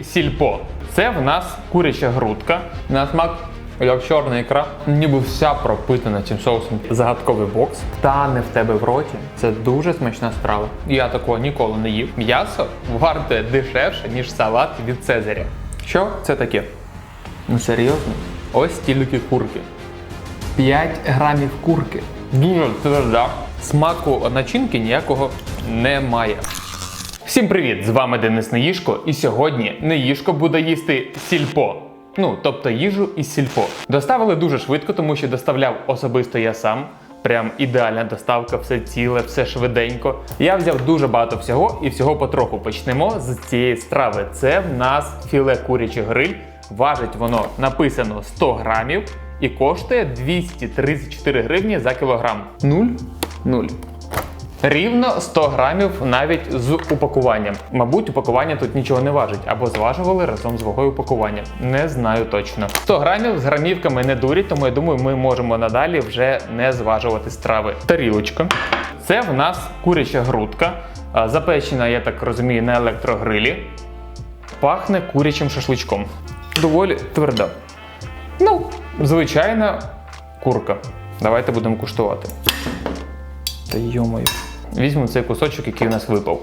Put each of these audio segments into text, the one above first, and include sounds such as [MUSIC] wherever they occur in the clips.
Сільпо. Це в нас куряча грудка. На смак, як чорна ікра, ніби вся пропитана цим соусом. Загадковий бокс. Тане в тебе в роті. Це дуже смачна страва. Я такого ніколи не їв. М'ясо варте дешевше, ніж салат від Цезаря. Що це таке? Ну серйозно? Ось стільки курки. 5 грамів курки. Дуже тверда. Смаку начинки ніякого немає. Всім привіт! З вами Денис Неїшко, і сьогодні Неїшко буде їсти сільпо. Ну, тобто їжу із сільпо. Доставили дуже швидко, тому що доставляв особисто я сам. Прям ідеальна доставка, все ціле, все швиденько. Я взяв дуже багато всього і всього потроху. Почнемо з цієї страви. Це в нас філе курячий гриль. Важить воно написано 100 грамів і коштує 234 гривні за кілограм. Нуль? Нуль. Рівно 100 грамів навіть з упакуванням. Мабуть, упакування тут нічого не важить, або зважували разом з вагою упакування. Не знаю точно. 100 грамів з грамівками не дурять, тому я думаю, ми можемо надалі вже не зважувати страви. Тарілочка. Це в нас куряча грудка, запечена, я так розумію, на електрогрилі. Пахне курячим шашличком. Доволі тверда. Ну, звичайна курка. Давайте будемо куштувати. Та йомою. Візьмемо цей кусочок, який у нас випав.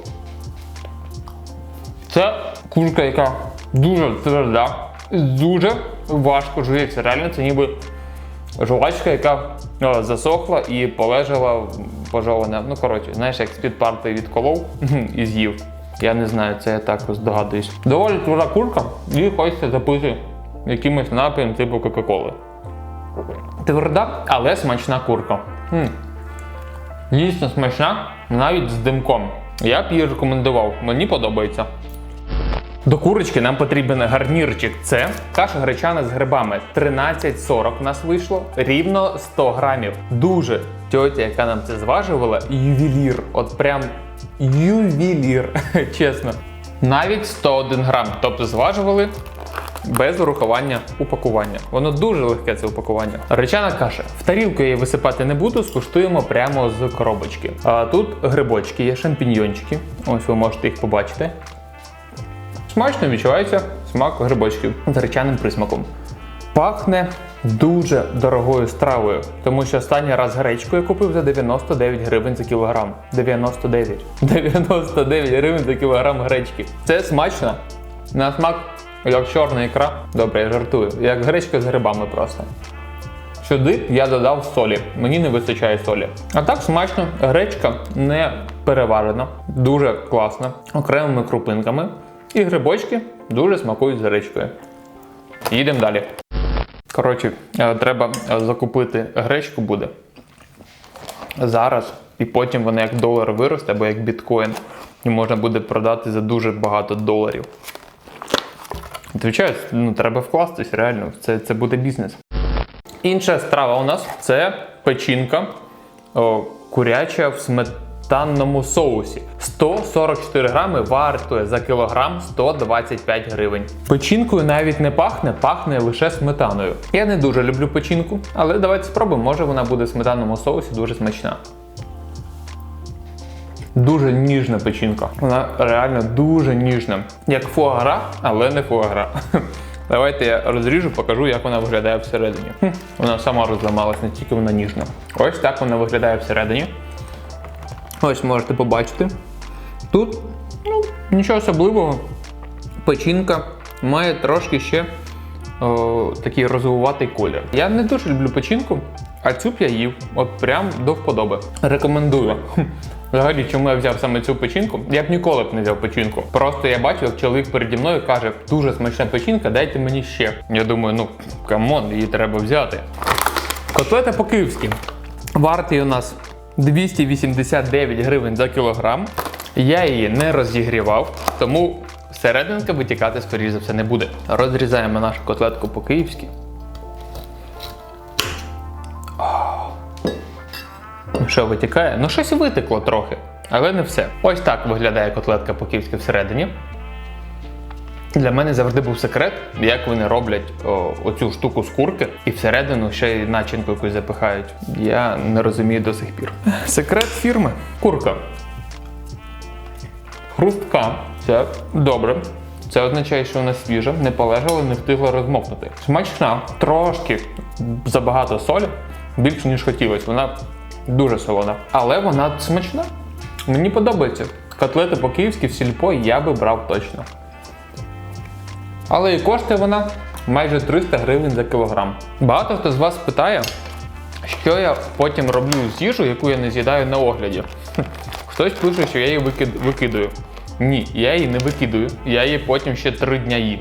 Це курка, яка дуже тверда, дуже важко жується. Реально, це ніби жувачка, яка засохла і полежала пожована. Ну, коротше, знаєш, як з-під парти відколов [LAUGHS] і з'їв. Я не знаю, це я так здогадуюсь. Доволі тверда курка, і хочеться запити якимось напоєм типу Кока-Коли. Тверда, але смачна курка. Дійсно смачна, навіть з димком. Я б її рекомендував, мені подобається. До курочки нам потрібен гарнірчик. Це каша гречана з грибами. 13,40 у нас вийшло, рівно 100 грамів. Дуже тьотя, яка нам це зважувала, ювелір. От прям ювелір, [LAUGHS] чесно. Навіть 101 грам. Тобто зважували без урахування упакування. Воно дуже легке це упакування. Речана каша. В тарілку я її висипати не буду, скуштуємо прямо з коробочки. А тут грибочки, є шампіньйончики. Ось ви можете їх побачити. Смачно відчувається смак грибочків з гречаним присмаком. Пахне дуже дорогою стравою, тому що останній раз гречку я купив за 99 гривень за кілограм. 99. 99 [LAUGHS] гривень за кілограм гречки. Це смачно. На смак, як чорна ікра. Добре, я жартую. Як гречка з грибами просто. Сюди я додав солі. Мені не вистачає солі. А так смачно, гречка не переварена, дуже класна, окремими крупинками. І грибочки дуже смакують з гречкою. Їдемо далі. Коротше, е, треба е, закупити гречку буде зараз, і потім вона як долар виросте або як біткоін. І можна буде продати за дуже багато доларів. Звичайно, ну, треба вкластись, реально, це, це буде бізнес. Інша страва у нас це печінка о, куряча в сметанному соусі. 144 грами вартує за кілограм 125 гривень. Печінкою навіть не пахне, пахне лише сметаною. Я не дуже люблю печінку, але давайте спробуємо, може вона буде в сметанному соусі дуже смачна. Дуже ніжна печінка. Вона реально дуже ніжна. Як фуагра, але не фуагра. [LAUGHS] Давайте я розріжу, покажу, як вона виглядає всередині. Хм, Вона сама розламалась, не тільки вона ніжна. Ось так вона виглядає всередині. Ось можете побачити. Тут ну, нічого особливого. Печінка має трошки ще о, такий розвиватий колір. Я не дуже люблю печінку, а цю б я їв. От прям до вподоби. Рекомендую. Взагалі, чому я взяв саме цю печінку? Я б ніколи б не взяв печінку. Просто я бачу, як чоловік переді мною каже, дуже смачна печінка, дайте мені ще. Я думаю, ну камон, її треба взяти. Котлета по-київськи. Вартий у нас 289 гривень за кілограм. Я її не розігрівав, тому серединка витікати, скоріш за все, не буде. Розрізаємо нашу котлетку по-київськи. Що витікає? Ну, щось витекло трохи, але не все. Ось так виглядає котлетка по-київськи всередині. Для мене завжди був секрет, як вони роблять о, оцю штуку з курки і всередину ще й начинку якусь запихають. Я не розумію до сих пір. Секрет фірми курка. Хрустка. Це добре. Це означає, що вона свіжа, не полежала, не встигла розмокнути. Смачна, трошки забагато солі, більше ніж хотілося. Вона дуже солона. Але вона смачна. Мені подобається. Котлети по-київськи в сільпо я би брав точно. Але і коштує вона майже 300 гривень за кілограм. Багато хто з вас питає, що я потім роблю з їжу, яку я не з'їдаю на огляді. [LAUGHS] Хтось пише, що я її викидаю. Ні, я її не викидаю, я її потім ще 3 дня їм.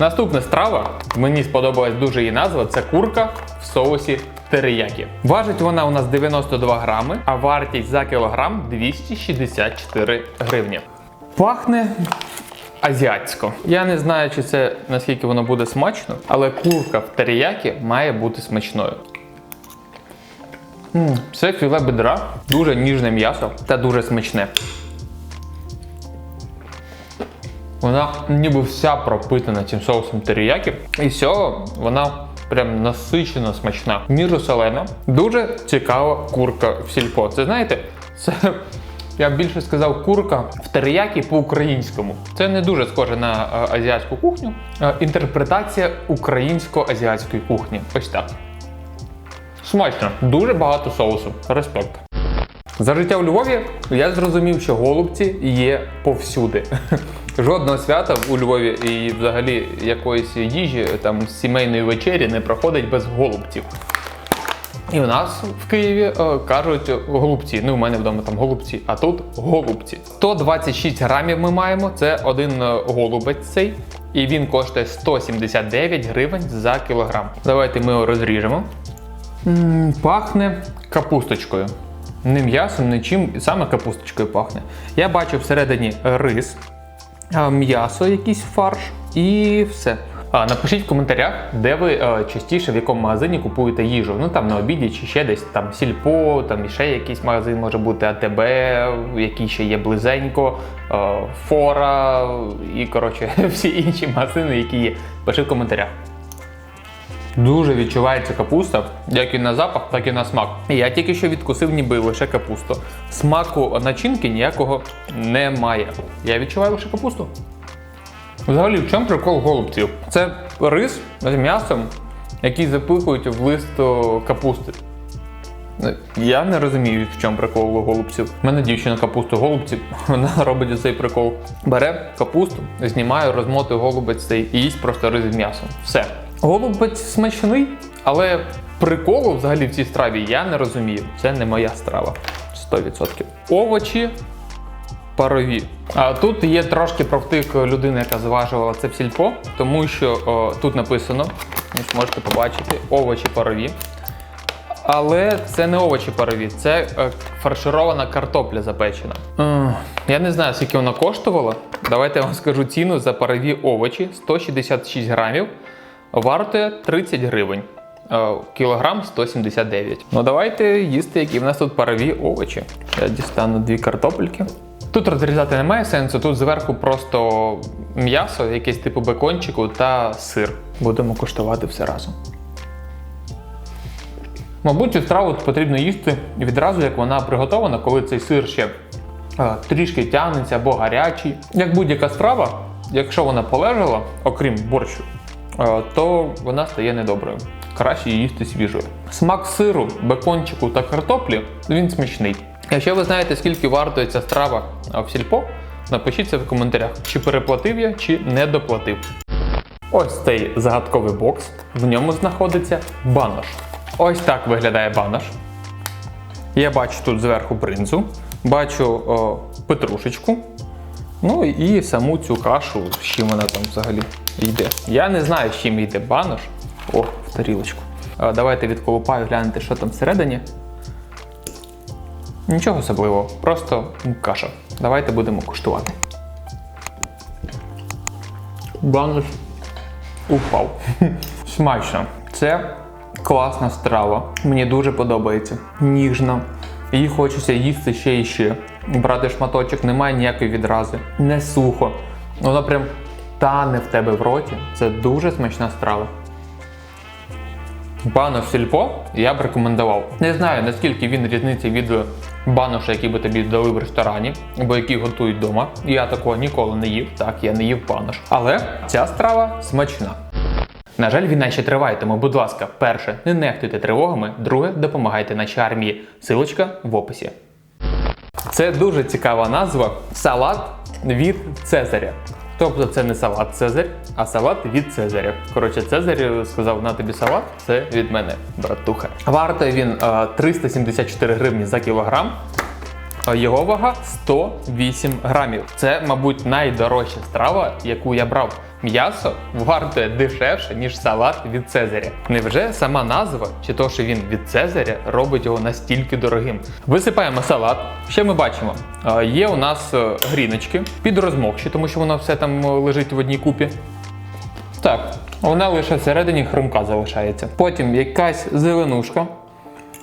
Наступна страва, мені сподобалась дуже її назва, це курка в соусі териякі. Важить вона у нас 92 грами, а вартість за кілограм 264 гривні. Пахне азіатсько. Я не знаю, чи це наскільки воно буде смачно, але курка в териякі має бути смачною. Це філе бедра, дуже ніжне м'ясо та дуже смачне. Вона ніби вся пропитана цим соусом теріякі. І з вона прям насичено смачна. Міру солена. Дуже цікава курка в сільпо. Це знаєте, це [LAUGHS] я б більше сказав курка в теріякі по-українському. Це не дуже схоже на е, азіатську кухню. Е, Інтерпретація українсько-азіатської кухні. Ось так. Смачно, дуже багато соусу. Респект. За життя у Львові я зрозумів, що голубці є повсюди. [LAUGHS] Жодного свята у Львові і взагалі якоїсь їжі там сімейної вечері не проходить без голубців. І у нас в Києві е, кажуть голубці. Ну, у мене вдома там голубці, а тут голубці. 126 грамів ми маємо. Це один е, голубець цей. І він коштує 179 гривень за кілограм. Давайте ми його розріжемо. М, Пахне капусточкою. Не м'ясом, не чим, саме капусточкою пахне. Я бачу всередині рис, м'ясо, якийсь фарш і все. Напишіть в коментарях, де ви е, частіше в якому магазині купуєте їжу. Ну там на обіді чи ще десь там сільпо, там ще якийсь магазин може бути АТБ, який ще є близенько, е, фора і коротше [LAUGHS] всі інші магазини, які є. Пиши в коментарях. Дуже відчувається капуста, як і на запах, так і на смак. Я тільки що відкусив ніби лише капусту. Смаку начинки ніякого немає. Я відчуваю лише капусту. Взагалі, в чому прикол голубців? Це рис з м'ясом, який запихують в лист капусти. Я не розумію, в чому прикол голубців. У мене дівчина капусту голубців, [LAUGHS] вона робить цей прикол. Бере капусту, знімає, розмотує голубець цей і їсть просто рис з м'ясом. Все. Голубець смачний, але приколу взагалі в цій страві я не розумію. Це не моя страва. 100%. Овочі парові. А тут є трошки про втик людини, яка зважувала це в сільпо, тому що о, тут написано, ось можете побачити, овочі парові. Але це не овочі парові, це е, фарширована картопля запечена. Е, я не знаю, скільки вона коштувала. Давайте я вам скажу ціну за парові овочі 166 грамів. Вартує 30 гривень. Е, Кілограм 179. Ну давайте їсти, які в нас тут парові овочі. Я дістану дві картопельки. Тут розрізати немає сенсу, тут зверху просто м'ясо, якесь типу бекончику та сир. Будемо куштувати все разом. Мабуть, цю страву потрібно їсти відразу, як вона приготована, коли цей сир ще е, трішки тягнеться або гарячий. Як будь-яка страва, якщо вона полежала, окрім борщу, то вона стає недоброю. Краще її їсти свіжою. Смак сиру, бекончику та картоплі він смачний. Якщо ви знаєте, скільки вартує ця страва е, в сільпо, напишіть це в коментарях, чи переплатив я, чи не доплатив. Ось цей загадковий бокс. В ньому знаходиться банош. Ось так виглядає банош. Я бачу тут зверху бринзу, бачу о, петрушечку. Ну і саму цю кашу, з чим вона там взагалі йде. Я не знаю, з чим йде банош. О, в тарілочку. А, давайте відколупаю, глянути, що там всередині. Нічого особливого, просто каша. Давайте будемо куштувати. Банош упав. [LAUGHS] Смачно. Це класна страва. Мені дуже подобається. Ніжна. Її хочеться їсти ще і ще. Брати шматочок, немає ніякої відрази. Не сухо. Воно прям тане в тебе в роті. Це дуже смачна страва. Банош сільпо я б рекомендував. Не знаю наскільки він різниця від банош, який би тобі дали в ресторані, або який готують вдома. Я такого ніколи не їв. Так, я не їв банош. Але ця страва смачна. На жаль, війна ще триває, тому, будь ласка, перше, не нехтуйте тривогами, друге, допомагайте нашій армії. Силочка в описі. Це дуже цікава назва салат від Цезаря. Тобто це не салат Цезарь, а салат від Цезаря. Коротше, Цезарь сказав на тобі салат, це від мене, братуха. Вартує він е, 374 гривні за кілограм. Його вага 108 грамів. Це, мабуть, найдорожча страва, яку я брав. М'ясо вартує дешевше, ніж салат від Цезаря. Невже сама назва, чи то, що він від Цезаря, робить його настільки дорогим? Висипаємо салат. Що ми бачимо? Є у нас е, гріночки підрозмокші, тому що воно все там е, лежить в одній купі. Так, вона лише всередині хрумка залишається. Потім якась зеленушка.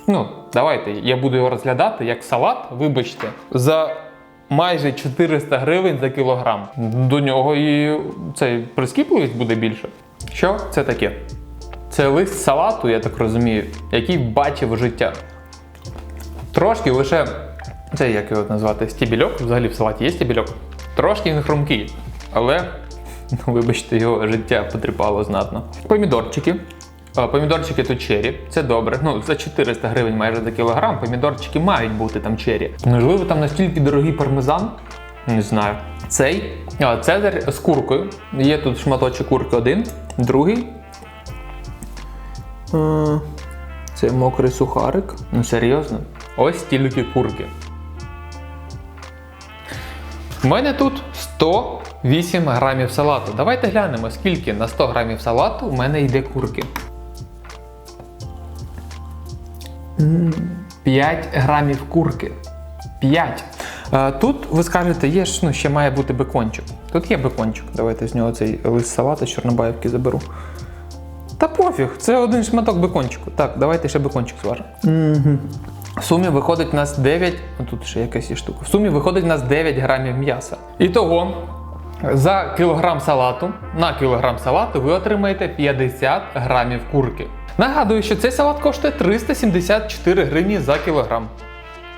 Ну, давайте, я буду його розглядати як салат, вибачте, за майже 400 гривень за кілограм. До нього і цей прискіпливість буде більше. Що це таке? Це лист салату, я так розумію, який бачив життя. Трошки лише це як його назвати стібільок. Взагалі в салаті є стібільок. Трошки він хрумкий, але [LAUGHS] ну, вибачте, його життя потріпало знатно. Помідорчики. А, Помідорчики тут чері, це добре. Ну, за 400 гривень майже за кілограм. Помідорчики мають бути там чері. Можливо, там настільки дорогий пармезан. Не знаю. Цей а, Цезарь з куркою. Є тут шматочок курки один, другий. Е, Це мокрий сухарик. Ну серйозно? Ось стільки курки. У мене тут 108 грамів салату. Давайте глянемо, скільки на 100 грамів салату у мене йде курки. 5 грамів курки. 5. Е, Тут ви скажете, є ж ну, ще має бути бекончик. Тут є бекончик. Давайте з нього цей лист салата з чорнобаївки заберу. Та пофіг, це один шматок бекончику. Так, давайте ще бекончик зважимо. Угу. В сумі виходить у нас 9. О, тут ще якась є штука. В сумі виходить у нас 9 грамів м'яса. І того за кілограм салату на кілограм салату ви отримаєте 50 грамів курки. Нагадую, що цей салат коштує 374 гривні за кілограм.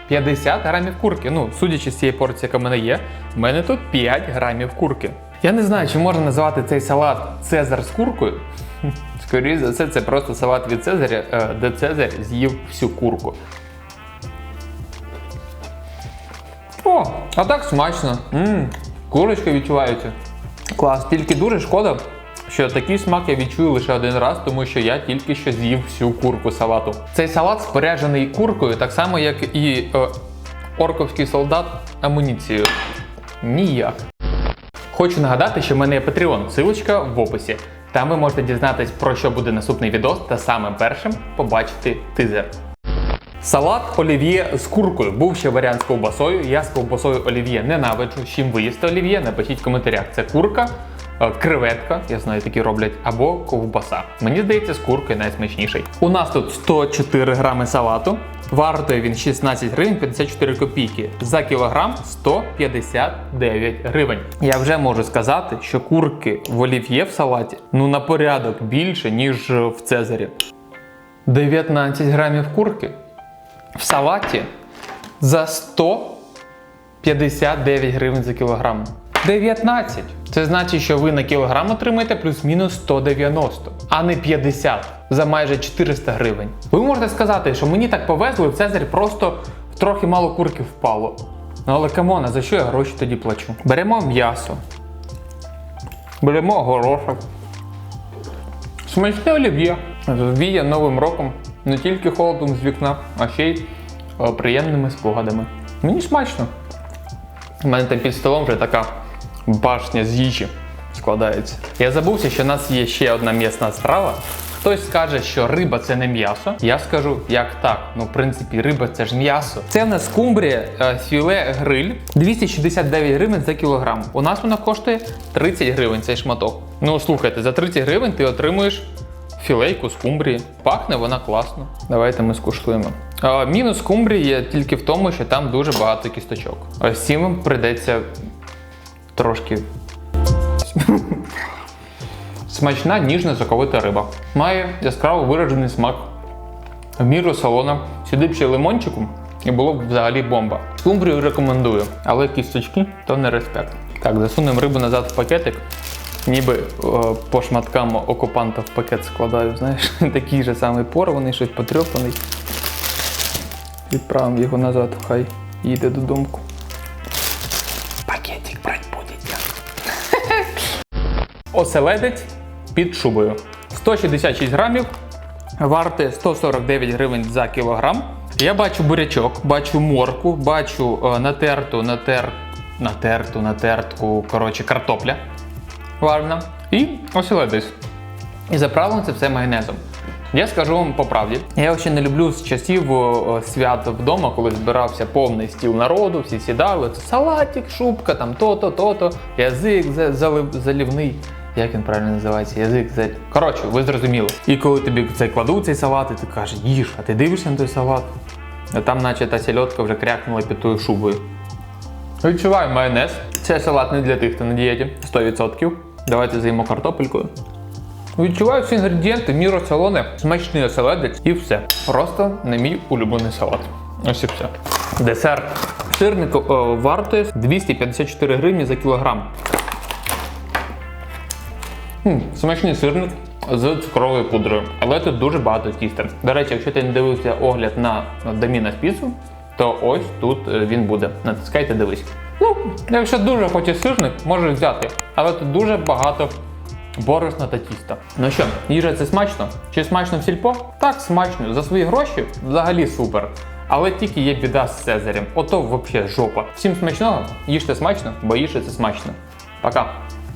50 грамів курки. Ну, судячи з цієї порції, яка в мене є, в мене тут 5 грамів курки. Я не знаю, чи можна називати цей салат Цезар з куркою. [LAUGHS] Скоріше за все, це просто салат від Цезаря, е, де Цезар з'їв всю курку. О, а так смачно. Мм, курочка відчувається. Клас, тільки дуже шкода, що такий смак я відчую лише один раз, тому що я тільки що з'їв всю курку салату. Цей салат споряджений куркою, так само, як і е, орковський солдат амуніцією. Ніяк. Хочу нагадати, що в мене є Patreon, силочка в описі. Там ви можете дізнатись, про що буде наступний відос, та саме першим побачити тизер. Салат олів'є з куркою. Був ще варіант з ковбасою. Я з ковбасою олів'є ненавиджу. З Чим ви їсте олів'є? Напишіть в коментарях. Це курка, креветка, я знаю, такі роблять, або ковбаса. Мені здається, з куркою найсмачніший. У нас тут 104 грами салату. Вартує він 16 гривень 54 копійки. За кілограм 159 гривень. Я вже можу сказати, що курки в олів'є в салаті ну на порядок більше, ніж в Цезарі. 19 грамів курки в салаті за 159 гривень за кілограм. 19. Це значить, що ви на кілограм отримаєте плюс-мінус 190, а не 50 за майже 400 гривень. Ви можете сказати, що мені так повезло, і в Цезарь просто трохи мало курки впало. Ну але камон, а за що я гроші тоді плачу? Беремо м'ясо, беремо горошок. Смачне олів'є. Віє новим роком не тільки холодом з вікна, а ще й е, приємними спогадами. Мені смачно. У мене там під столом вже така башня з їжі складається. Я забувся, що в нас є ще одна м'ясна страва. Хтось скаже, що риба це не м'ясо. Я скажу, як так. Ну, в принципі, риба це ж м'ясо. Це в нас скумбрія е, філе гриль 269 гривень за кілограм. У нас вона коштує 30 гривень цей шматок. Ну слухайте, за 30 гривень ти отримуєш філейку скумбрії. Пахне вона класно. Давайте ми скуштуємо. Мінус скумбрії є тільки в тому, що там дуже багато кісточок. Ось з цим прийдеться трошки. Смачна, ніжна, соковита риба. Має яскраво виражений смак. В міру солона. Сюди б ще лимончику і було б взагалі бомба. Скумбрію рекомендую, але кісточки то не респект. Так, засунемо рибу назад в пакетик. Ніби е, по шматкам окупанта в пакет складаю, знаєш, [LAUGHS] такий же самий порваний, щось потрьопаний. Відправимо його назад, хай їде додому. Оселедець під шубою. 166 грамів, варте 149 гривень за кілограм. Я бачу бурячок, бачу морку, бачу е, натерту, натер, натерту, натертку, коротше, картопля варена і оселедець. І заправлено це все майонезом. Я скажу вам по правді. Я ще не люблю з часів свят вдома, коли збирався повний стіл народу, всі сідали. Це салатик, шубка, там то-то, то-то, язик за- залив- залівний. Як він правильно називається? Язик за. Коротше, ви зрозуміли. І коли тобі це кладуть цей салат, і ти кажеш, їж, а ти дивишся на той салат. А там, наче та сільотка вже крякнула під тою шубою. Відчуваю майонез. Це салат не для тих, хто на дієті. 100%. Давайте займо картопелькою. Відчуваю всі інгредієнти, міро солоне, смачний оселедець і все. Просто не мій улюблений салат. Ось і все. Десерт. Сирник о, вартує 254 гривні за кілограм. Смачний сирник з цукровою пудрою, але тут дуже багато тіста. До речі, якщо ти не дивився огляд на Доміна піцу, то ось тут е, він буде. Натискайте, дивись. Ну, якщо дуже хочеш сирник, можеш взяти. Але тут дуже багато борошна та тіста. Ну що, їжа це смачно? Чи смачно в сільпо? Так, смачно. За свої гроші взагалі супер. Але тільки є біда з Цезарем. Ото взагалі жопа. Всім смачного, їжте смачно, бо їжте це смачно. Пока.